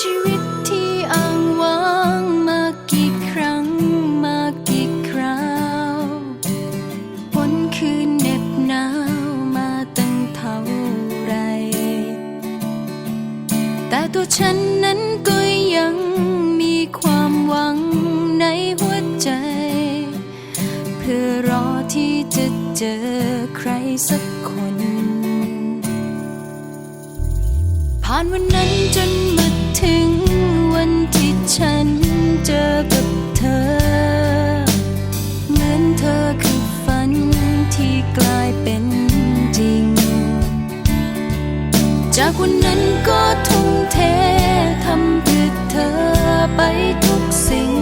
ชีวิตที่อ้างว้างมากี่ครั้งมากี่คราววันคืนเหน็บหนาวมาตั้งเท่าไร แต่ตัวฉันนั้นก็ยังมีความหวังในหัวใจ เพื่อรอที่จะเจอใครสักคน ผ่านวันนั้นจนมา ถึงวันที่ฉันเจอกับเธอ เหมือนเธอคือฝันที่กลายเป็นจริง จากวันนั้นก็ทุ่มเททำเพื่อเธอไปทุกสิ่ง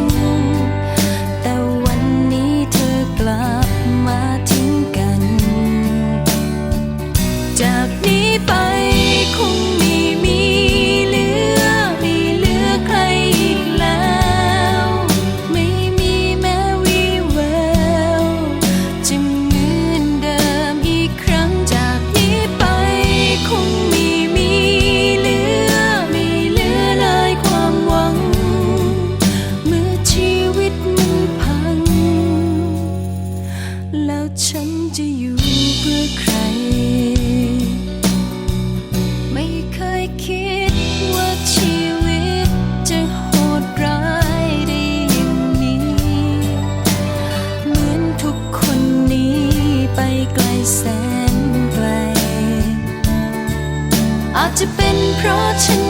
แต่วันนี้เธอกลับมาทิ้งกัน จากนี้ไป เพื่อใคร ไม่เคยคิดว่าชีวิตจะโหดร้ายได้ย่งนี้ เหมือนทุกคนนีไปไกลแสนไกล อาจจะเป็นเพราะฉัน